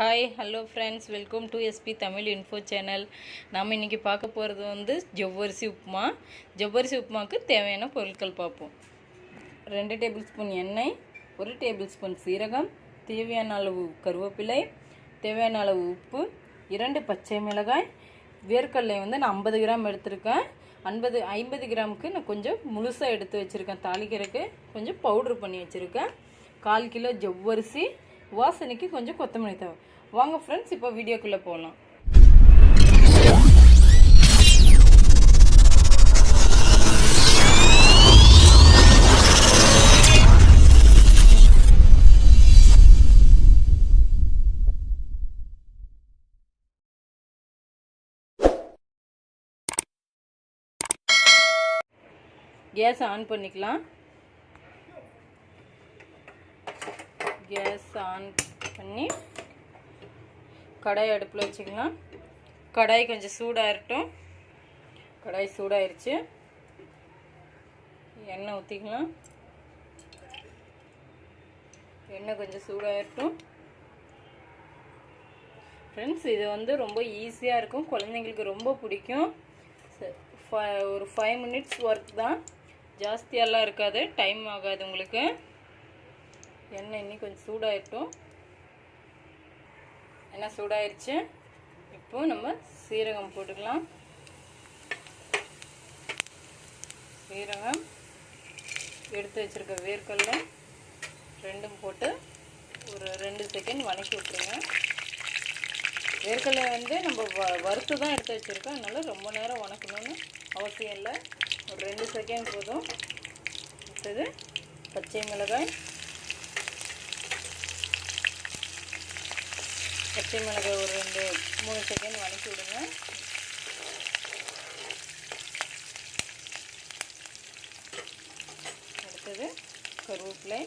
Hi hello friends welcome to SP Tamil info channel நாம் இன்றைக்கி பார்க்க போகிறது வந்து ஜவ்வரிசி உப்புமா. ஜவ்வரிசி உப்புமாவுக்கு தேவையான பொருட்கள் பார்ப்போம். ரெண்டு டேபிள் ஸ்பூன் எண்ணெய் ஒரு டேபிள் ஸ்பூன் சீரகம் தேவையான அளவு கருவேப்பிலை தேவையான அளவு உப்பு இரண்டு பச்சை மிளகாய். வேர்க்கடலை வந்து நான் ஐம்பது கிராம் எடுத்திருக்கேன். ஐம்பது ஐம்பது கிராமுக்கு நான் கொஞ்சம் முழுசாக எடுத்து வச்சுருக்கேன். தாளிக்கிறதுக்கு கொஞ்சம் பவுட்ரு பண்ணி வச்சுருக்கேன். கால் கிலோ ஜவ்வரிசி வாசனைக்கு கொஞ்சம் கொத்தமல்லி தேவை. வாங்க ஃப்ரெண்ட்ஸ் இப்போ வீடியோக்குள்ளே போகலாம் கேஸ் ஆன் பண்ணிக்கலாம். கேஸ் ஆன் பண்ணி கடாய் அடுப்பில் வச்சுக்கலாம். கடாய் கொஞ்சம் சூடாகட்டும். கடாய் சூடாயிருச்சு. எண்ணெய் ஊற்றிக்கலாம். எண்ணெய் கொஞ்சம் சூடாகட்டும். ஃப்ரெண்ட்ஸ் இது வந்து ரொம்ப ஈஸியாக இருக்கும். குழந்தைங்களுக்கு ரொம்ப பிடிக்கும். ச- ஒரு ஃபைவ் மினிட்ஸ் ஒர்க் தான். ஜாஸ்தியெல்லாம் இருக்காது. டைம் ஆகாது உங்களுக்கு. எண்ணெய் இன்னும் கொஞ்சம் சூடாயிட்டும். எண்ணெய் சூடாயிருச்சு. இப்போ நம்ம சீரகம் போட்டுக்கலாம். சீரகம் எடுத்து வச்சுருக்க வேர்க்கடலை ரெண்டும் போட்டு ஒரு ரெண்டு செகண்ட் வணக்கி விட்டுருங்க. வேர்க்கடலை வந்து நம்ம வ வறுத்து தான் எடுத்து வச்சுருக்கோம். அதனால் ரொம்ப நேரம் வணக்கணும்னு அவசியம் இல்லை. ஒரு ரெண்டு செகண்ட் போதும். அடுத்தது பச்சை மிளகாய் பச்சை மிளகாய் ஒரு ரெண்டு மூணு செகண்ட் வதக்கி விடுங்க. அடுத்தது கருவேப்பிலை.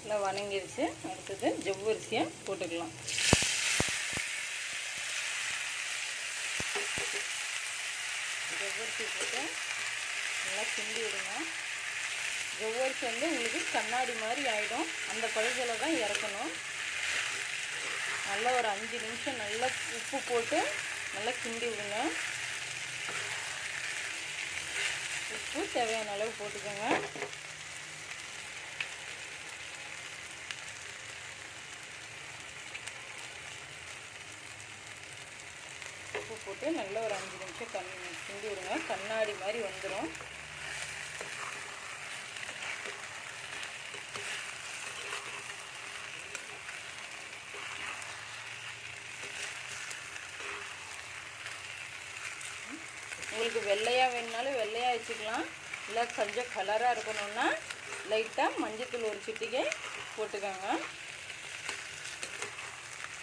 நல்லா வணங்கிருச்சு. அடுத்தது ஜவ்வரிசியை போட்டுக்கலாம். ஜவ்வரிசி போட்டு நல்லா கிண்டி விடுங்க. ஒவ்வொரு வந்து உங்களுக்கு கண்ணாடி மாதிரி ஆகிடும் அந்த பழுதில் தான் இறக்கணும். நல்லா ஒரு அஞ்சு நிமிஷம் நல்லா உப்பு போட்டு நல்லா கிண்டி விடுங்க. உப்பு தேவையான அளவு போட்டுக்கோங்க. உப்பு போட்டு நல்லா ஒரு அஞ்சு நிமிஷம் கண் கிண்டி விடுங்க. கண்ணாடி மாதிரி வந்துடும் உங்களுக்கு வெள்ளையாக வேணுனாலும் வெள்ளையாக வச்சுக்கலாம். இல்லை கொஞ்சம் கலராக இருக்கணும்னா லைட்டாக மஞ்சத்தூள் ஒரு சிட்டிகை போட்டுக்கோங்க.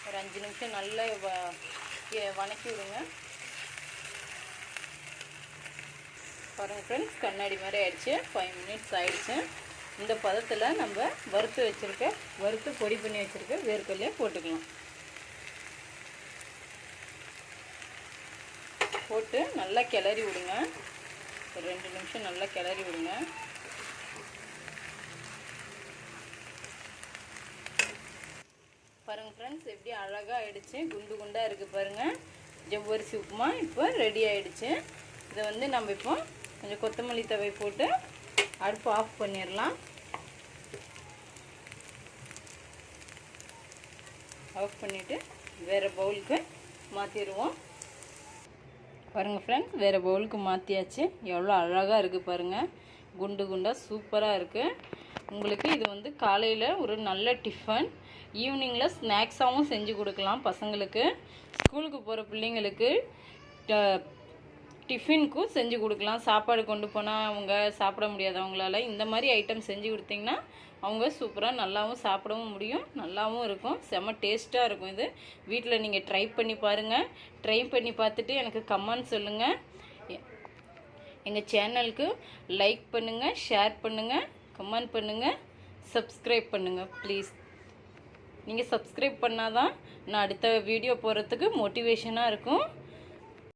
ஒரு அஞ்சு நிமிஷம் நல்லா வ- வணக்கி விடுங்க. பாருங்கள் ஃப்ரெண்ட்ஸ் கண்ணாடி மாதிரி ஆயிடுச்சு. ஃபைவ் மினிட்ஸ் ஆயிடுச்சு. இந்த பதத்தில் நம்ம வறுத்து வச்சுருக்க வறுத்து பொடி பண்ணி வச்சுருக்க வேர்க்கல்லையே போட்டுக்கலாம். போட்டு நல்லா கிளறி விடுங்க. ஒரு ரெண்டு நிமிஷம் நல்லா கிளறி விடுங்க. பாருங்கள் ஃப்ரெண்ட்ஸ் எப்படி அழகாக ஆகிடுச்சு குண்டு குண்டாக இருக்குது பாருங்கள் ஜவ்வரிசி உப்புமா இப்போ ரெடி ஆகிடுச்சு இதை வந்து நம்ம இப்போ கொஞ்சம் கொத்தமல்லி தவை போட்டு அடுப்பு ஆஃப் பண்ணிடலாம். ஆஃப் பண்ணிவிட்டு வேறு பவுலுக்கு மாற்றிடுவோம் பாருங்கள் ஃப்ரெண்ட்ஸ் வேறு பவுலுக்கு மாற்றியாச்சு எவ்வளோ அழகாக இருக்குது பாருங்கள் குண்டு குண்டாக சூப்பராக இருக்குது உங்களுக்கு இது வந்து காலையில் ஒரு நல்ல டிஃபன் ஈவினிங்கில் ஸ்நாக்ஸாகவும் செஞ்சு கொடுக்கலாம் பசங்களுக்கு. ஸ்கூலுக்கு போகிற பிள்ளைங்களுக்கு ட- டிஃபினுக்கும் செஞ்சு கொடுக்கலாம். சாப்பாடு கொண்டு போனால் அவங்க சாப்பிட முடியாதவங்களால இந்த மாதிரி ஐட்டம் செஞ்சு கொடுத்தீங்கன்னா அவங்க சூப்பராக நல்லாவும் சாப்பிடவும் முடியும். நல்லாவும் இருக்கும். செம்ம டேஸ்ட்டாக இருக்கும் இது. வீட்டில் நீங்கள் ட்ரை பண்ணி பாருங்கள் ட்ரை பண்ணி பார்த்துட்டு எனக்கு கமெண்ட் சொல்லுங்கள் எங்கள் சேனலுக்கு லைக் பண்ணுங்கள் ஷேர் பண்ணுங்கள் கமெண்ட் பண்ணுங்கள் சப்ஸ்கிரைப் பண்ணுங்கள் ப்ளீஸ் நீங்கள் சப்ஸ்கிரைப் பண்ணால் தான் நான் அடுத்த வீடியோ போடுறதுக்கு மோட்டிவேஷனாக இருக்கும்.